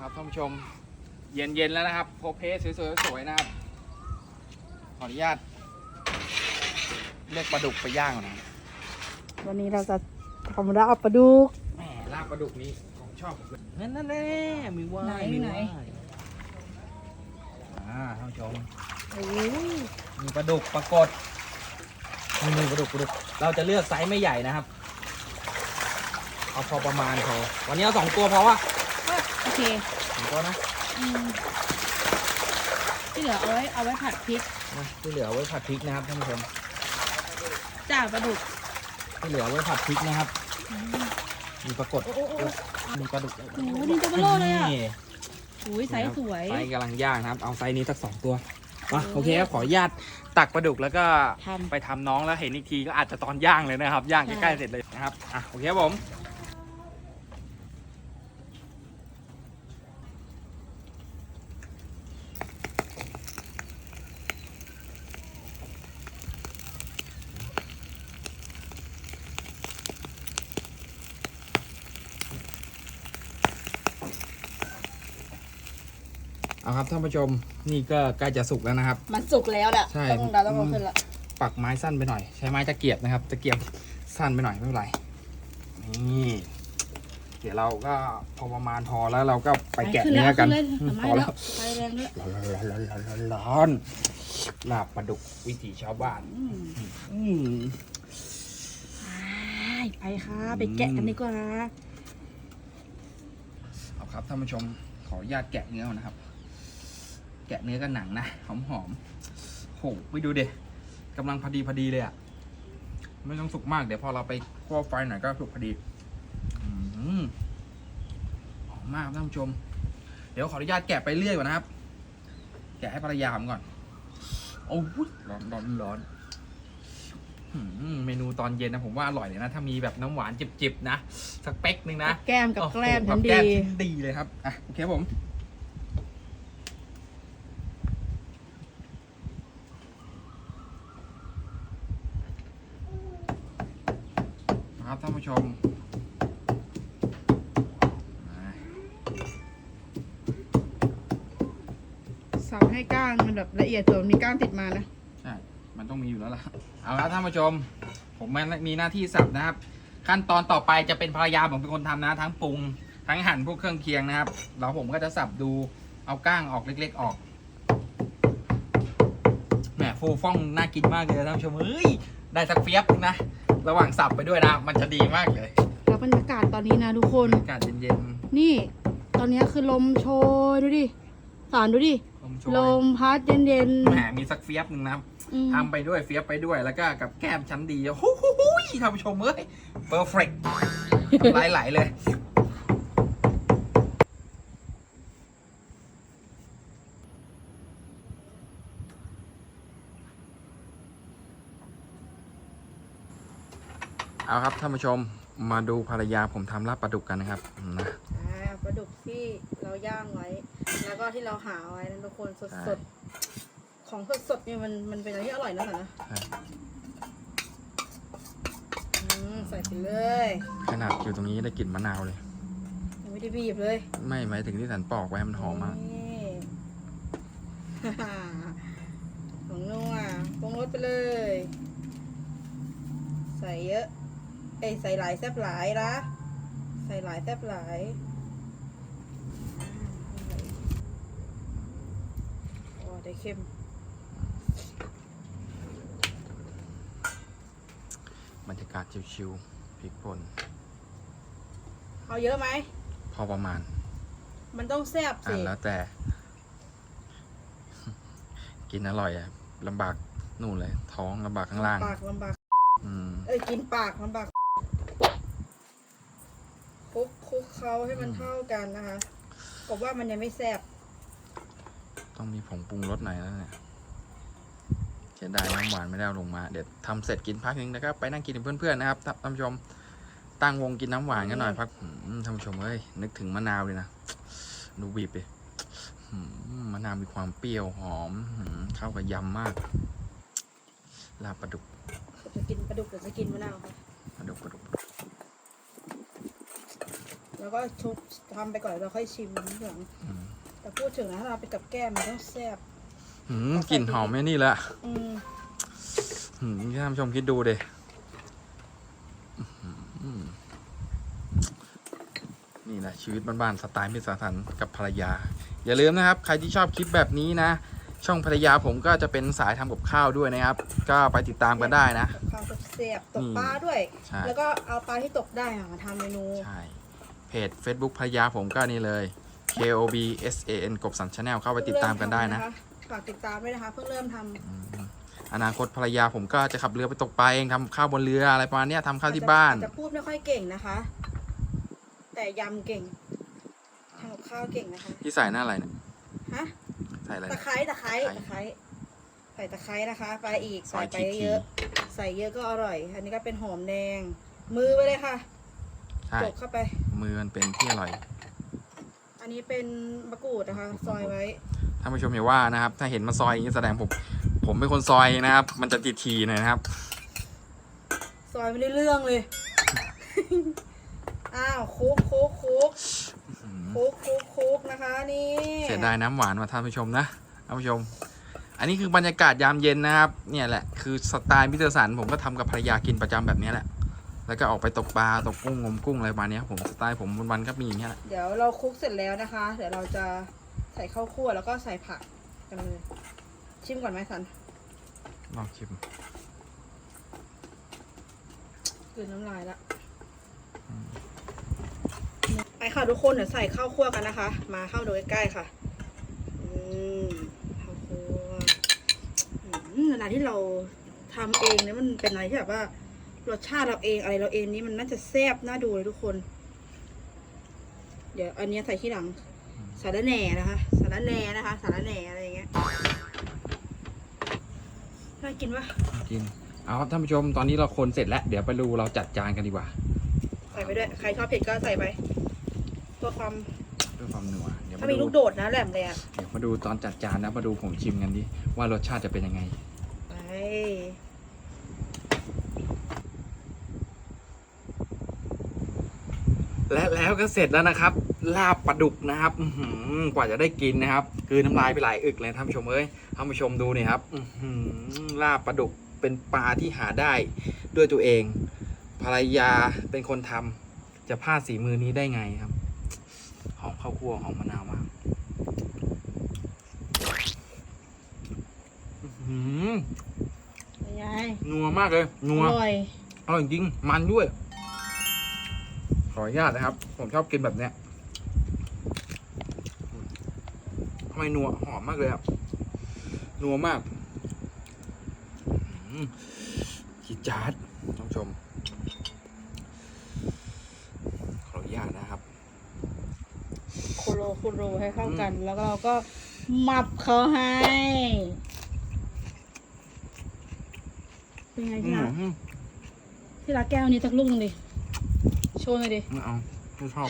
ครับท่านผู้ชม เย็นๆแล้วนะครับโพเพสวยๆสวยๆนะครับ ขออนุญาตเลือกปลาดุกไปย่างก่อนนะวันนี้เราจะทำราบปลาดุกแหมลาบปลาดุกนี้ของชอบผมเลยนั่นนั่นแน่มีว่าไหนมีไหนว่ายอ่าท่านผู้ชมโอ้ยมีปลาดุกปรากฏนี่มีปลาดุกปลาดุก เราจะเลือกไซส์ไม่ใหญ่นะครับ เอาพอประมาณพอวันนี้เอาสองตัวพอวะโอ เคสองตัวนะอืมที่เหลือเอาไว้เอาไว้ผัดพริกนะที่เหลือเอาไว้ผัดพริกนะครับท่านผู้ชมจ้าปลาดุกที่เหลือเอาไว้ผัดพริกนะครับ มีปรากฏโอ้โอ้โอ้มีปลาดุกโอ้โหนี่ตัวเบลอเลยอะนี่อุ้ยไซส์สวย ไซส์กำลังย่างนะครับ เอาไซส์นี้สักสองตัวมาโอเคครับขออนุญาตตักปลาดุกแล้วก็ทำไปทำน้องแล้วเห็นอีกทีก็อาจจะตอนย่างเลยนะครับ ย่างใช่ ใกล้ๆเสร็จเลยนะครับ อะโอเคครับผม เอาครับท่านผู้ชมนี่ก็ใกล้จะสุกแล้วนะครับ มันสุกแล้วแหละใช่ต้องเราต้องเอาขึ้นละปักไม้สั้นไปหน่อย ใช้ไม้ตะเกียบนะครับตะเกียบสั้นไปหน่อยไม่เป็นไรนี่เดี๋ยวเราก็พอประมาณพอแล้วเราก็ไปแกะขึ้นเนื้แล้อวกัขึ้นนเลยอืมไม้พอแล้แล้ววไฟแรงด้วยร้อนร้อนร้อนร้อนร้อนร้อนลาบปลาดุกวิถีชาวบ้านอืมอืมไปค่ะไปแกะกันดีกว่าเอาครับท่านผู้ชมขออนุญาตแกะเนื้อก่อนนะครับ แกะเนื้อกับหนังนะ หอมหอมๆโหไปดูเด็กำลังพอดีพอดีเลยอะไม่ต้องสุกมาก เดี๋ยวพอเราไปคั่วไฟหน่อยก็สุกพอดีอืมหอมมากครับท่านผู้ชม เดี๋ยวขออนุญาตแกะไปเรื่อยก่อนนะครับ แกะให้ภรรยาผมก่อน โอ้ยร้อนร้อนร้อนอืมเมนูตอนเย็นนะผมว่าอร่อยเลยนะ ถ้ามีแบบน้ำหวานจิบๆนะ สักเป๊กหนึ่งนะ แก้มกับแกล้มโอ้โหทันกับดีแก้มที่ดีเลยครับ อะ โอเคครับผม ครับท่านผู้ชมมาสับให้ก้างมันแบบละเอียดเผื่อมันมีก้างติดมานะใช่มันต้องมีอยู่แล้วล่ะเอาละท่านผู้ชม ผมมันมีหน้าที่สับนะครับ ขั้นตอนต่อไปจะเป็นภรรยาผมเป็นคนทำนะ ทั้งปรุง ทั้งหั่นพวกเครื่องเคียงนะครับแล้วผมก็จะสับดูเอาก้างออกเล็ก ๆ ออกแหมฟูฟ่องน่ากินมากเลยนะท่านผู้ชมเฮ้ยได้สักเฟียบนึงนะ ระหว่างสับไปด้วยนะ มันจะดีมากเลยแล้วบรรยากาศตอนนี้นะทุกคน อากาศเย็นนี่ ตอนนี้คือลมโชยดูดิ สารดูดิ ๆลมโชยลมพัดเย็นแหมมีสักเฟียบหนึ่งนะครับๆอืมทำไปด้วยเฟียบไปด้วยแล้วก็กับแก้มชั้นดีโอ้โหท่านผู้ชมเอ้ยเ e อร์เฟกต์ไหลๆเลย เอาครับท่านผู้ชมมาดูภรรยาผมทำลาบปลาดุกกันนะครับนะอ่าปลาดุกที่เราย่างไว้ แล้วก็ที่เราหาไว้นะทุกคนสใช่ดๆของสดๆเนี่ยมันมันเป็นอะไรที่อร่อยนะสันนะใช่อืมใส่ไปเลยขนาดอยู่ตรงนี้ได้กลิ่นมะนาวเลย ยังไม่ได้บีบเลย ไม่หมายถึงที่สันปอกไว้มันหอมมาก นี่ ของนัวปรุงรสไปเลย ใส่เยอะ เอ้ยใส่หลายแซบหลายละใส่หลายแซบหลายโอ้ได้เข้มบรรยากาศชิวๆพริกป่นเอาเยอะไหม พอประมาณ มันต้องแซ่บอ่าสินแล้วแต่ กินอร่อยอะลำบากนู่นเลย ท้องลำบากข้างล่าง ปากลำบาก อืม เอ้ย กินปากลำบากค ลุกคลุกเขาให้มันเท่ากันนะคะบอกว่ามันยังไม่แซ่บต้องมีผงปรุงรสหน่อยแล้วเนี่ยเสียดายน้ำหวานไม่ได้เอาลงมา เดี๋ยวทำเสร็จกินพักนึงแล้วก็ไปนั่งกินกับเพื่อนๆนะครับท่านผู้ชมตั้งวงกินน้ำหวานกันหน่อยพักอืมท่านผู้ชมเอ้ยนึกถึงมะนาวเลยนะดูบีบดิอืมมะนาวมีความเปรี้ยวหอมอืมเข้ากับยำมาก ลาบปลาดุกจะกินปลาดุกหรือจะกินมะนาวคะปลาดุกปลาดุก แล้วก็ชุบทำไปก่อนเราค่อยชิมทีหลังอืมแต่พูดถึงนะถ้าเราไปกับแก้มมันต้องแซ่บหืมกลิ่นหอมไหมนี่แหละอืมหืมท่านผู้ชมคิดดูเดนี่แหละชีวิตบ้านๆสไตล์มิตรสาสันกับภรรยา อย่าลืมนะครับ ใครที่ชอบคลิปแบบนี้นะ ช่องภรรยาผมก็จะเป็นสายทำกับข้าวด้วยนะครับ ก็ไปติดตามกันได้นะกับข้าวแซ่บๆตกนี่ปลาด้วยใช่แล้วก็เอาปลาที่ตกได้อะมาทำเมนูใช่ เพจ Facebook ภรรยาผมก็นี่เลย KOB SAN กบสันชาแนลเข้าไปติดตามกันได้นะ ฝากติดตามด้วยนะคะ เพิ่งเริ่มทำอืมอนาคตภรรยาผมก็จะขับเรือไปตกปลาเองทำข้าวบนเรืออะไรประมาณเนี้ยทำข้าวที่บ้านอาจจะพูดไม่ค่อยเก่งนะคะ แต่ยำเก่งทำกับข้าวเก่งนะคะที่ใส่หน้าอะไรเนี่ยฮะใส่อะไรตะเนี่ย ไคร้ตะไคร้ตะตะไคไคร้ร้ใส่ตะไคร้นะคะไปอีกซอใส่ยไปทีเยอะใส่เยอะก็อร่อย อันนี้ก็เป็นหอมแดง มือไปเลยค่ะใช่จกเข้าไป มือมันเป็นที่อร่อยอันนี้เป็นมะกรูดนะคะ ซอยไว้ท่านผู้ชมอย่าว่านะครับ ถ้าเห็นมาซอยอย่างนี้แสดงผมผมเป็นคนซอยนะครับ มันจะทีทีๆหน่อยนะครับ ซอยไม่ได้เรื่องเลย อ้าวคุกคุกคุกอืมคุกคุกคุกนะคะนี่เสียดายน้ำหวานมาท่านผู้ชมนะท่านผู้ชม อันนี้คือบรรยากาศยามเย็นนะครับ เนี่ยแหละคือสไตล์มิสเตอร์สันผมก็ทำกับภรรยากินประจำแบบเนี้ยแหละ แล้วก็ออกไปตกปลาตกกุ้งงมกุ้งอะไรประมาณเนี้ยผมสไตล์ผมวันๆก็มีอย่างเงี้ยแหละเดี๋ยวเราคลุกเสร็จแล้วนะคะ เดี๋ยวเราจะใส่ข้าวคั่วแล้วก็ใส่ผักกันเลยชิมก่อนไหมสันลองชิมกลืนน้ำลายละไปค่ะทุกคนเดี๋ยวใส่ข้าวคั่วกันนะคะ มาเข้าดูใกล้ๆค่ะอืมข้าวคั่วอืมเวลาที่เราทำเองเนี่ยมันเป็นอะไรที่แบบว่า รสชาติเราเองอะไรเราเองนี่มันน่าจะแซ่บน่าดูเลยทุกคน เดี๋ยวอันเนี้ยใส่ที่หลัง สาระแหน่นะคะ สาระแหน่นะคะ สาระแหน่อะไรอย่างเงี้ยน่ากินปะกิน เอาครับท่านผู้ชมตอนนี้เราคนเสร็จแล้ว เดี๋ยวไปดูเราจัดจานกันดีกว่า ใส่ไปด้วย ใครชอบเผ็ดก็ใส่ไปเพื่อความเพื่อความนัวเดี๋ยวถ้ามามีดูลูกโดดนะแหลมเลยอะเดี๋ยวมาดูตอนจัดจานนะมาดูผมชิมกันดิว่ารสชาติจะเป็นยังไงไป และแล้วก็เสร็จแล้วนะครับ ลาบปลาดุกนะครับอื้อหือกว่าจะได้กินนะครับ คือน้ำลายไปหลายอึกเลยท่านผู้ชมเอ้ยท่านผู้ชมดูเนี่ยครับอื้อหือลาบปลาดุกเป็นปลาที่หาได้ด้วยตัวเอง ภรรยาเป็นคนทำจะพลาดสีมือนี้ได้ไงครับ หอมข้าวคั่วหอมมะนาวมากอื้อหือเป็นไงนัวมากเลย นัอวร่อยอร่อยจริงมันด้วยข ออนุญาตนะครับ ผมชอบกินแบบเนี้ยทำไมนัวหอมมากเลยอะนัวมากอืมจิดจาร์ดท่านผู้ชม ขออนุญาตนะครับโคโรโคโรให้เข้ากัน แล้วก็เราก็หมับเขาให้ เป็นไงที่รักอืมที่รักแก้วนี้สักลูกหนึงดิโช ว์หน่อยดิไม่เอาไม่ชอบ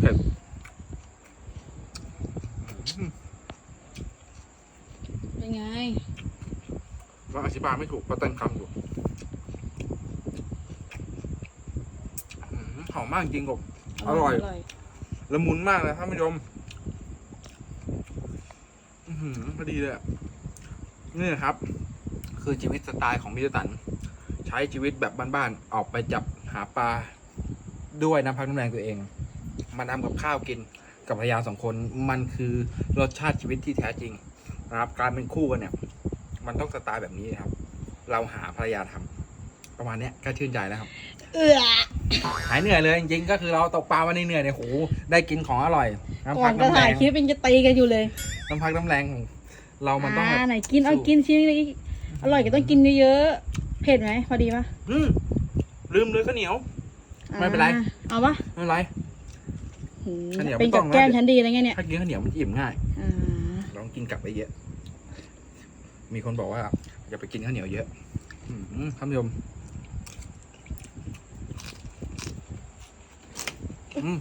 เผ็ดอืมเป็นไง ว่าอธิบายไม่ถูกก็เต้นคำอยู่อืมหอมมากจริงกบ อร่อย ละมุนมากเลยท่านผู้ชมอื้อหือพอดีเลยอะนี่ครับ คือชีวิตสไตล์ของมิสเตอร์ตัน ใช้ชีวิตแบบบ้านๆ ออกไปจับหาปลา ด้วยน้ำพักน้ำแรงตัวเอง มาทำกับข้าวกินกับภรรยาสองคนมันคือรสชาติชีวิตที่แท้จริงนะครับ การเป็นคู่กันเนี่ย มันต้องสไตล์แบบนี้ครับ เราหาภรรยาทำประมาณเนี้ยก็ชื่นใจแล้วครับ เอือหายเหนื่อยเลยจริงๆก็คือเราตกปลาวันนี้เหนื่อยเนี่ยโหได้กินของอร่อยน้ำก่อพันกจะน้ำแรถ่ายงคลิปเป็นจะตีกันอยู่เลยน้ำพักน้ำแรงของเรามันต้องแบบ อ่าไหนกินเอาสู้ กินชิ้นนี้อร่อยก็ต้องกินเยอะๆเผ็ดไหมพอดีปะอืมลืมเลยข้าวเหนียว ไม่เป็นไร อ่าเอาปะไม่เป็นไร หืมข้าวเหนียวเป็นไม่ต้กัอบงนะ แก้มชั้นดีอะไรเงี้ยเนี่ยถ้ากินข้าวเหนียวมันอิ่มง่าย อ่าลองกินกลับไปเยอะ มีคนบอกว่าอย่าไปกินข้าวเหนียวเยอะอืมท่านผู้ชมอืม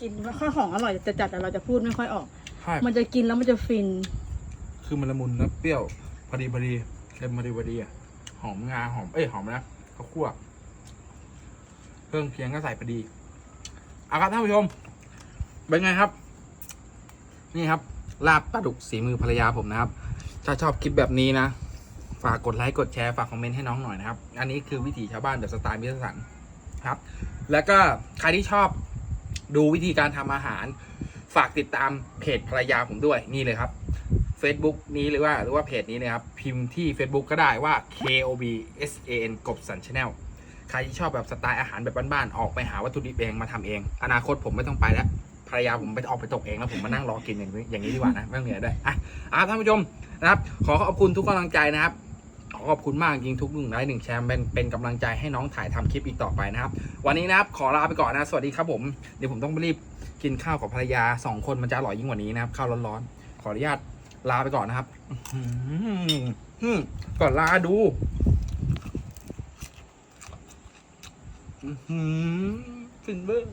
กินข้าวของอร่อยจะจัดแต่เราจะพูดไม่ค่อยออก ใช่ มันจะกินแล้วมันจะฟิน คือมันละมุนนะเปรี้ยว พอดีพอดีเค็มพอดีพอดีอะห อมงาหอมเอ้ยหอมนะข้าวคั่วเครื่องเคียงก็ใส่พอดีเอาครับท่านผู้ชม เป็นไงครับ นี่ครับ ลาบปลาดุกสีมือภรรยาผมนะครับ ถ้าชอบคลิปแบบนี้นะ ฝากกดไลค์กดแชร์ฝากคอมเมนต์ให้น้องหน่อยนะครับ อันนี้คือวิถีชาวบ้านแบบสไตล์มิสสันครับ แล้วก็ใครที่ชอบดูวิธีการทำอาหาร ฝากติดตามเพจภรรยาผมด้วยนี่เลยครับ Facebook นี้หรือว่าหรือว่าเพจนี้นะครับ พิมพ์ที่ Facebook ก็ได้ว่า KOB SAN กบสันช n แนลใครที่ชอบแบบสไตล์อาหารแบบบ้านๆออกไปหาวัตถุดิบเองมาทำเอง อนาคตผมไม่ต้องไปแล้วภรรยาผมไปออกไปตกเองแล้วผมมานั่งรอกินอย่างนี้อย่างนี้ดีกว่านะไม่ต้องเหนื่อยด้วยอะอะท่านผู้ชมนะครับ ขอขอบคุณทุกกำลังใจนะครับขอขอบคุณมากจริงทุกหนึ่งไลค์หนึ่งแชร์เป็นเป็นกำลังใจให้น้องถ่ายทำคลิปอีกต่อไปนะครับ วันนี้นะครับขอลาไปก่อนนะสวัสดีครับผมเดี๋ยวผมต้องรีบกินข้าวกับภรรยาสองคนมันจะอร่อยยิ่งกว่านี้นะครับข้าวร้อนๆขออนุญาต ลาไปก่อนนะครับก่อนลาดูสินเบอร์